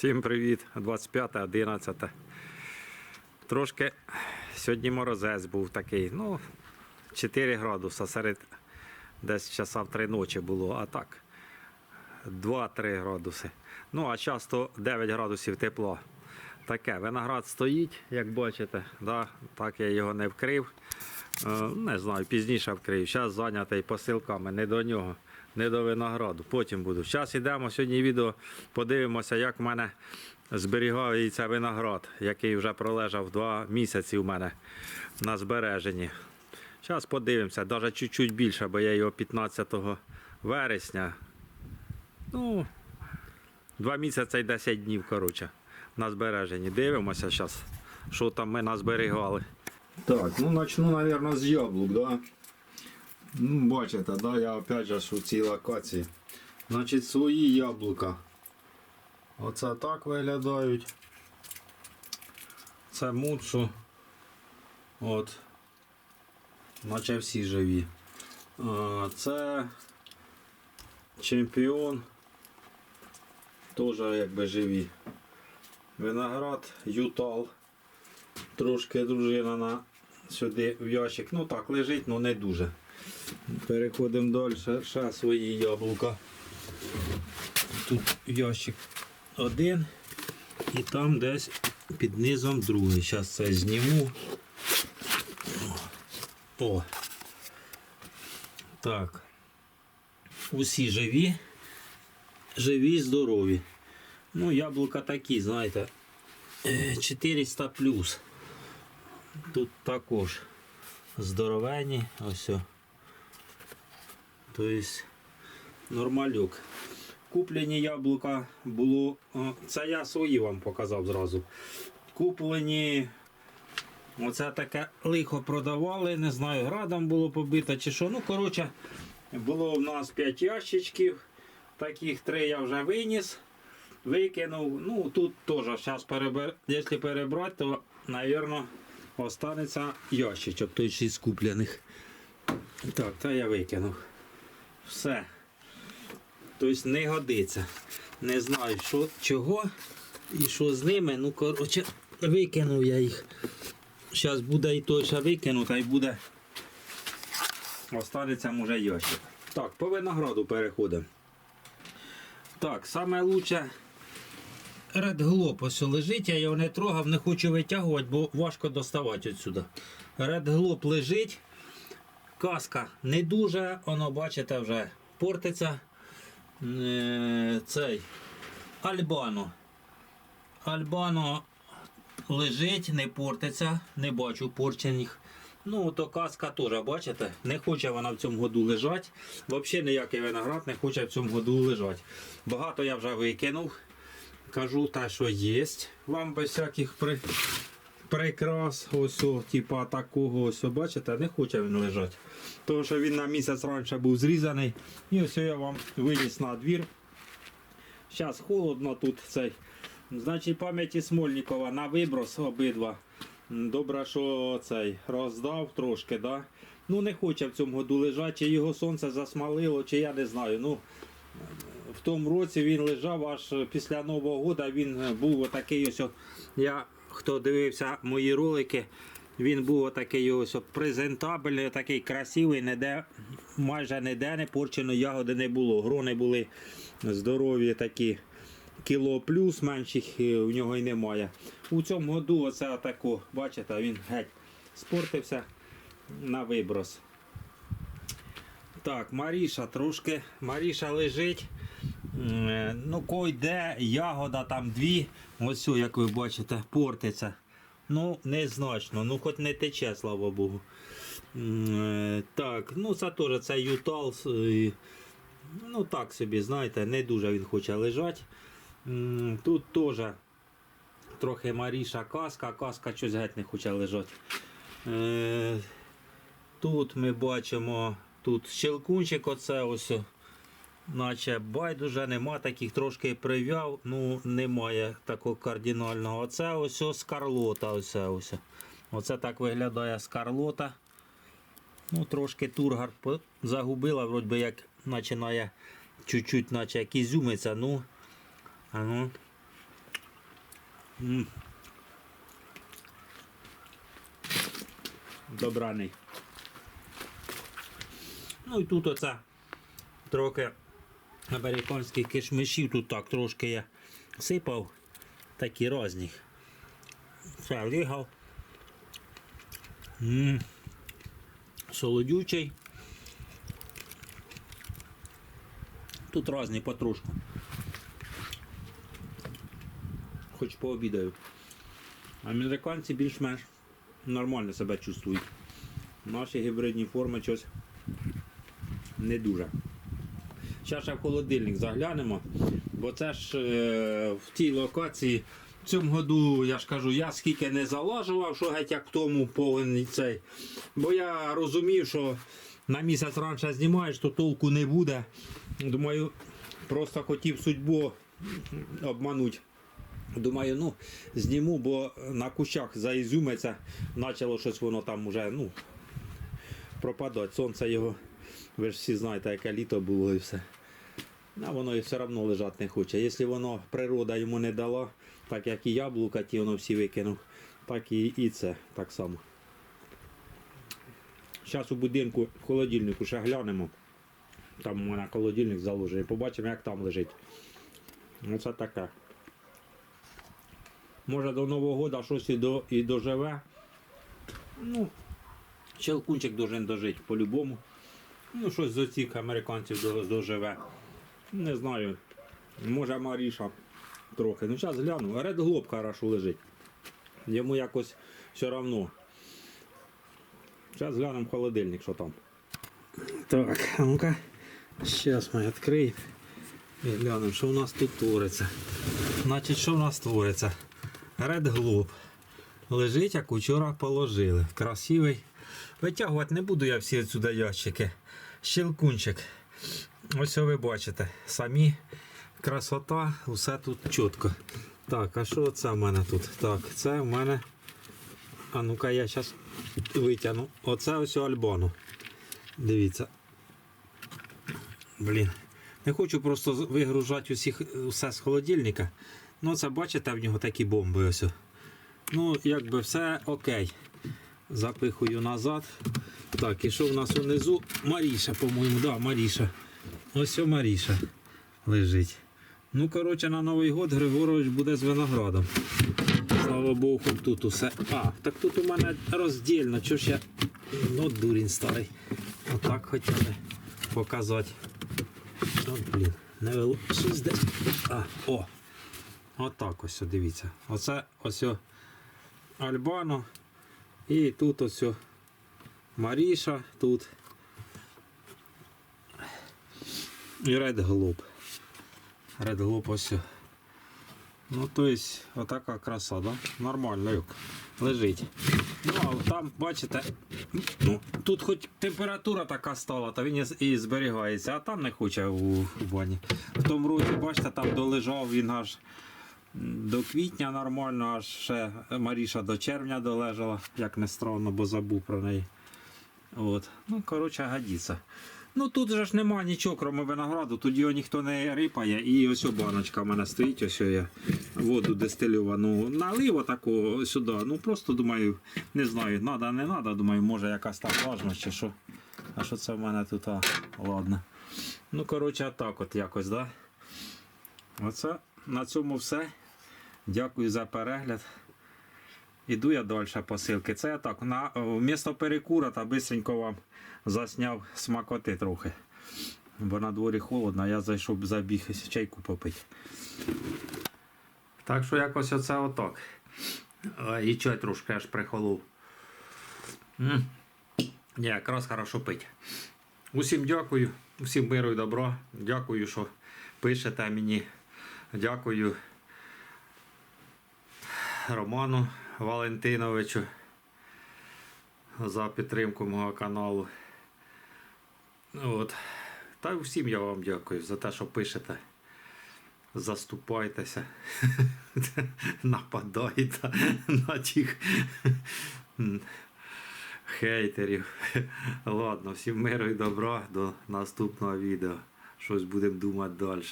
Всім привіт, 25.11. Трошки сьогодні морозець був такий, ну, 4 градуса серед десь часа в 3 ночі було, а так 2-3 градуси. Ну, а часто 9 градусів тепла. Таке, виноград стоїть, як бачите, да? так я його не вкрив. Е, Не знаю, пізніше вкрив. Зараз зайнятий посилками, не до нього, не до винограду. Потім буду. Зараз йдемо сьогодні відео, подивимося, як в мене зберігається виноград, який вже пролежав два місяці у мене на збереженні. Зараз подивимося, навіть чуть-чуть більше, бо я його 15 вересня. Ну, два місяці і 10 днів, коротше, на збереженні. Дивимося зараз, що там ми назберігали. Так, ну начну, мабуть, з яблук, да? Ну, бачите, да, я опять же у цій локації. Значить, свої яблука. Оце так виглядають. Це мучу. От. Наче всі живі. Це чемпіон. Теж якби живі. Виноград, ютал. Трошки дружина на сюди в ящик. Ну так, лежить, але не дуже. Переходимо далі. Ще свої яблука. Тут ящик один і там десь під низом другий. Зараз це зніму. О. Так. Усі живі. Живі, здорові. Ну, яблука такі, знаєте, е, 400 плюс. Тут також здоровенні, ось. Тобто нормалюк. Куплені яблука було. Це я свої вам показав зразу. Куплені. Оце таке лихо продавали, не знаю, градом було побито чи що. Ну, коротше, було в нас 5 ящичків. Таких три я вже виніс, викинув. Ну, тут теж, зараз перебер... якщо перебрати, то, мабуть, останеться ящичок, той ще з куплених. Так, це я викинув. Все. Тобто не годиться. Не знаю, що, чого і що з ними. Ну, коротше, викинув я їх. Зараз буде і той ще викину, та й буде. Останеться може ящик. Так, по винограду переходимо. Так, саме лучше Red ось лежить, я його не трогав, не хочу витягувати, бо важко доставати отсюди. Red Globe лежить. Каска не дуже, воно, бачите, вже портиться. Е, Цей Альбано. Альбано лежить, не портиться, не бачу порчених. Ну, то каска теж, бачите, не хоче вона в цьому году лежати. Взагалі ніякий виноград не хоче в цьому году лежати. Багато я вже викинув. Кажу те, що є. Вам без всяких при... прикрас, ось, типа такого, ось, бачите, не хоче він лежати. Тому що він на місяць раніше був зрізаний. І ось я вам виніс на двір. Зараз холодно тут цей. Значить, пам'яті Смольникова на виброс обидва. Добре, що цей роздав трошки, да? Ну не хоче в цьому году лежати, чи його сонце засмалило, чи я не знаю. Ну, в тому році він лежав аж після Нового року, він був отакий ось. Я, хто дивився мої ролики, він був отакий ось презентабельний, такий красивий, ніде, майже ніде не порчено ягоди не було. Грони були здорові такі. Кіло плюс менших е, в нього й немає. У цьому году оце отако, бачите, він геть спортився на виброс. Так, Маріша трошки. Маріша лежить. Е, Ну, койде, ягода там дві. Ось, як ви бачите, портиться. Ну, незначно, ну хоч не тече, слава Богу. Е, Так, ну це теж це ютал. е, Ну так собі, знаєте, не дуже він хоче лежати. Тут теж трохи Маріша каска, каска щось геть не хоче лежати. Е, Тут ми бачимо тут щелкунчик, оце ось. Наче байдуже, нема таких трошки прив'яв, ну немає такого кардинального. Оце ось скарлота. Оце, ось. оце так виглядає скарлота. Ну, трошки тургар загубила, вроді як починає чуть-чуть, наче як ізюмиться. Ну, ну. Добраний. Ну і тут оце трохи американських кишмишів тут так трошки я сипав. Такі різні. Все, лігав. Солодючий. Тут різні потрошку. Хоч пообідаю. Американці більш-менш нормально себе чувствують. Наші гібридні форми щось не дуже. Зараз ще в холодильник заглянемо, бо це ж е, в тій локації в цьому году, я ж кажу, я скільки не залажував, що геть як тому повинен цей. Бо я розумів, що на місяць раніше знімаєш, то толку не буде. Думаю, просто хотів судьбу обманути. Думаю, ну, зніму, бо на кущах заізюмиться, почало щось воно там уже, ну, пропадати. Сонце його, ви ж всі знаєте, яке літо було і все. А воно і все одно лежати не хоче. Якщо воно природа йому не дала, так як і яблука, ті воно всі викинув, так і, і це так само. Зараз у будинку в холодильнику ще глянемо. Там у мене холодильник заложений. Побачимо, як там лежить. Оце таке. Може до Нового року щось і, до, і доживе. Ну, Щелкунчик должен дожити по-любому. Ну, щось з оцих американців доживе. Не знаю. Може Маріша трохи. Ну зараз гляну. Ред Глоб хорошо лежить. Йому якось все одно. Зараз глянемо в холодильник, що там. Так, а ну-ка. Зараз ми відкриємо. І глянемо, що у нас тут твориться. Значить, що у нас твориться? Ред Глоб. Лежить, як вчора положили. Красивий. Витягувати не буду я всі сюди ящики. Щелкунчик. Ось ви бачите. Самі красота, усе тут чітко. Так, а що це в мене тут? Так, це в мене. А ну-ка я зараз витягну. Оце ось альбону. Дивіться. Блін. Не хочу просто вигружати усіх, усе з холодильника. Ну, це бачите, в нього такі бомби ось. Ну, якби все окей. Запихую назад. Так, і що в нас унизу? Маріша, по-моєму, да, Маріша. Ось о Маріша лежить. Ну, коротше, на Новий год Григорович буде з виноградом. Слава Богу, тут усе. А, так тут у мене роздільно. Чого ж я. Ну, дурень старий. Отак хотіли показати. От, блін, не вело. Щось десь. А, о! Отак ось, дивіться. Оце ось о Альбано. І тут ось Маріша, тут. І Ред Глоб. Ред Глоб ось. Ну, то есть, отака краса, да? Нормально як лежить. Ну, а там, бачите, ну, тут хоч температура така стала, то він і зберігається, а там не хоче у, у бані. В тому році, бачите, там долежав він аж до квітня нормально, аж ще Маріша до червня долежала, як не странно, бо забув про неї. От. Ну, коротше, годиться. Ну тут же ж нема нічого, крім винограду, тут його ніхто не рипає. І ось баночка в мене стоїть, ось я воду дистильовану налив такого сюди. Ну просто думаю, не знаю, надо, не надо, думаю, може якась там важність чи що. А що це в мене тут? А, ладно. Ну, коротше, так от якось, да? Оце на цьому все. Дякую за перегляд. Іду я далі посилки. Це я так, на вмісто перекура та бистренько вам засняв смакоти трохи. Бо на дворі холодно, я зайшов забіг чайку попити. Так що якось оце отак. І чай трошки аж прихолов. Якраз хорошо пить. Усім дякую, усім миру і добра. Дякую, що пишете мені. Дякую Роману Валентиновичу за підтримку мого каналу. От. Та всім я вам дякую за те, що пишете. Заступайтеся, нападайте на тих хейтерів. Ладно, всім миру і добра до наступного відео. Щось будемо думати далі.